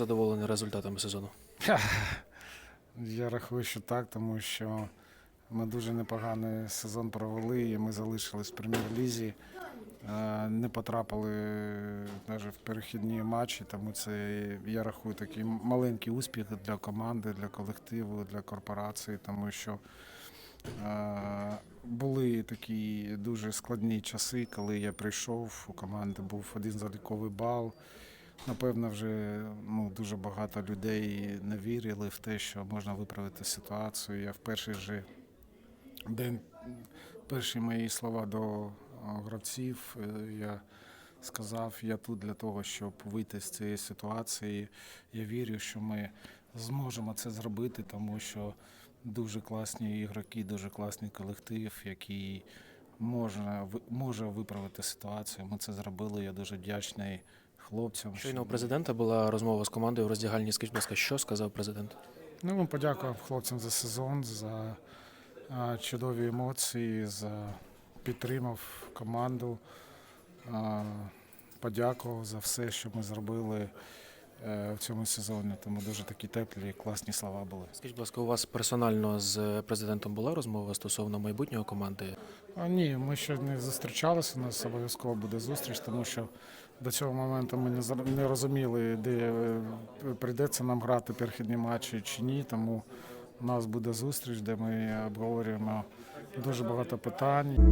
Задоволений результатами сезону. Я рахую, що так, тому що ми дуже непоганий сезон провели, і ми залишились в прем'єр-лізі. Е, Не потрапили навіть в перехідні матчі, тому це я рахую такий маленький успіх для команди, для колективу, для корпорації, тому що е, були такі дуже складні часи, коли я прийшов, у команди був один заліковий бал. Напевно, вже ну, дуже багато людей не вірили в те, що можна виправити ситуацію. Я в перший же день, перші мої слова до гравців, е, я сказав, я тут для того, щоб вийти з цієї ситуації. Я вірю, що ми зможемо це зробити, тому що дуже класні ігроки, дуже класний колектив, який можна, може виправити ситуацію. Ми це зробили. Я дуже вдячний хлопцям. Щойно у президента була розмова з командою в роздягальні. Скажіть, будь ласка, що сказав президент? Ну, він подякував хлопцям за сезон, за а, чудові емоції, за підтримав команду, а, подякував за все, що ми зробили в цьому сезоні. Тому дуже такі теплі, класні слова були. Скажіть, будь ласка, у вас персонально з президентом була розмова стосовно майбутнього команди? А, ні, ми ще не зустрічалися. У нас обов'язково буде зустріч, тому що до цього моменту ми не розуміли, де е, прийдеться нам грати перехідні матчі чи ні. Тому у нас буде зустріч, де ми обговорюємо дуже багато питань.